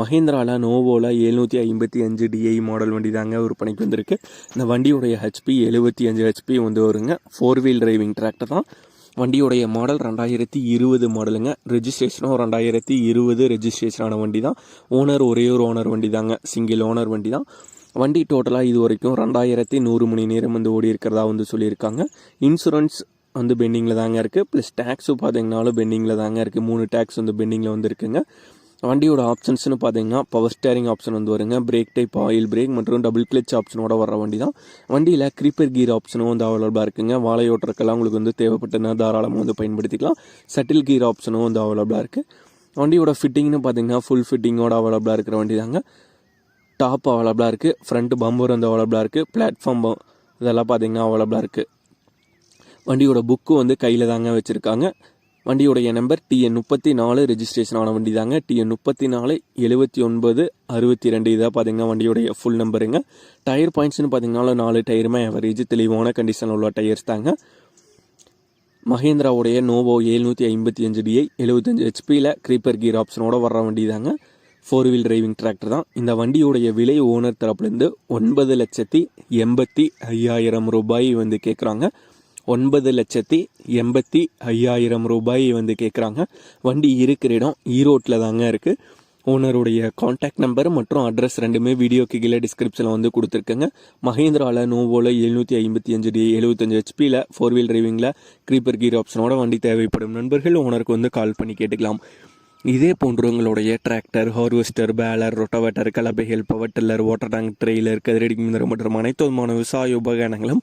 மஹேந்திராவில் நோவோவில் எழுநூற்றி ஐம்பத்தி அஞ்சு டிஐ மாடல் வண்டி தாங்க விற்பனைக்கு வந்திருக்கு. இந்த வண்டியுடைய ஹெச்பி எழுபத்தி அஞ்சு ஹெச்பி வந்து வருங்க. ஃபோர் வீல் டிரைவிங் டிராக்டர் தான். வண்டியுடைய மாடல் ரெண்டாயிரத்தி இருபது மாடலுங்க ரெஜிஸ்ட்ரேஷனும் ரெண்டாயிரத்தி இருபது ரெஜிஸ்ட்ரேஷனான வண்டி தான் ஓனர் ஒரே ஒரு ஓனர் வண்டி தாங்க சிங்கிள் ஓனர் வண்டி தான் வண்டி டோட்டலாக இது வரைக்கும் ரெண்டாயிரத்தி நூறு மணி நேரம் வந்து ஓடி இருக்கிறதா வந்து சொல்லியிருக்காங்க. இன்சூரன்ஸ் வந்து பெண்டிங்கில் தாங்க இருக்குது ப்ளஸ் டேக்ஸும் பார்த்தீங்கனாலும் பெண்டிங்கில் தாங்க இருக்குது மூணு டேக்ஸ் வந்து பெண்டிங்கில் வந்துருக்குங்க. வண்டியோட ஆப்ஷன்ஸ்னு பார்த்தீங்கன்னா பவர் ஸ்டேரிங் ஆப்ஷன் வந்து வருங்க. பிரேக் டைப் ஆயில் பிரேக் மற்றும் டபுள் கிளச் ஆப்ஷனோட வர வண்டி தான். வண்டியில் க்ரீப்பர் கீர் ஆப்ஷனும் வந்து அவைலபிளாக இருக்குங்க. வாழை ஓட்டுறக்கெல்லாம் உங்களுக்கு வந்து தேவைப்பட்டதுன்னா தாராளமாக வந்து பயன்படுத்திக்கலாம். சட்டில் கீர் ஆப்ஷனும் வந்து அவைலபிளாக இருக்குது வண்டியோட ஃபிட்டிங்னு பார்த்தீங்கன்னா ஃபுல் ஃபிட்டிங்கோட அவைலபிளாக இருக்கிற வண்டி தாங்க. டாப் அவைலபிளாக இருக்குது ஃப்ரண்ட் பம்பர் வந்து அவைலபிளாக இருக்குது பிளாட்ஃபார்ம் இதெல்லாம் பார்த்தீங்கன்னா அவைலபிளாக இருக்குது வண்டியோட புக்கு வந்து கையில் தாங்க வச்சுருக்காங்க. வண்டியுடைய நம்பர் டிஎன் முப்பத்தி நாலு ரெஜிஸ்ட்ரேஷன் ஆன வண்டி தாங்க டிஎன் முப்பத்தி நாலு எழுபத்தி ஒன்பது அறுபத்தி ரெண்டு இதாக பார்த்தீங்கன்னா வண்டியுடைய ஃபுல் நம்பருங்க டயர் பாயிண்ட்ஸ்னு பார்த்தீங்கன்னா நாலு டயருமே அவரேஜ் தெளிவான கண்டிஷனில் உள்ள டயர்ஸ் தாங்க. மஹேந்திராவுடைய நோவோ எழுநூற்றி ஐம்பத்தி அஞ்சு டிஐ எழுபத்தஞ்சு ஹெச்பியில் க்ரீப்பர் கீர் ஆப்ஷனோட வர்ற வண்டி தாங்க ஃபோர் வீல் டிரைவிங் டிராக்டர் தான். இந்த வண்டியுடைய விலை ஓனர் தரப்புலேருந்து ஒன்பது லட்சத்தி எண்பத்தி ஐயாயிரம் ரூபாய் வந்து கேட்குறாங்க ஒன்பது லட்சத்தி எண்பத்தி ஐயாயிரம் ரூபாய் வந்து கேட்குறாங்க வண்டி இருக்கிற இடம் ஈரோட்டில் தாங்க இருக்குது ஓனருடைய காண்டாக்ட் நம்பர் மற்றும் அட்ரஸ் ரெண்டுமே வீடியோக்கு கீழே டிஸ்கிரிப்ஷனில் வந்து கொடுத்துருக்கேங்க. மஹேந்திராவில் நோவோவில் எழுநூற்றி ஐம்பத்தி அஞ்சு டி எழுபத்தஞ்சு ஹெச்பியில் ஃபோர் வீல் டிரைவிங்கில் க்ரீப்பர் கீர் ஆப்ஷனோட வண்டி தேவைப்படும். நண்பர்கள் ஓனருக்கு வந்து கால் பண்ணி கேட்டுக்கலாம். இதே போன்றவங்களுடைய tractor harvester baler rotavator கலபைகள் power tiller water tank trailer கதிரடி மிந்திரம் மற்றும் அனைத்து விதமான விவசாய உபகரணங்களும்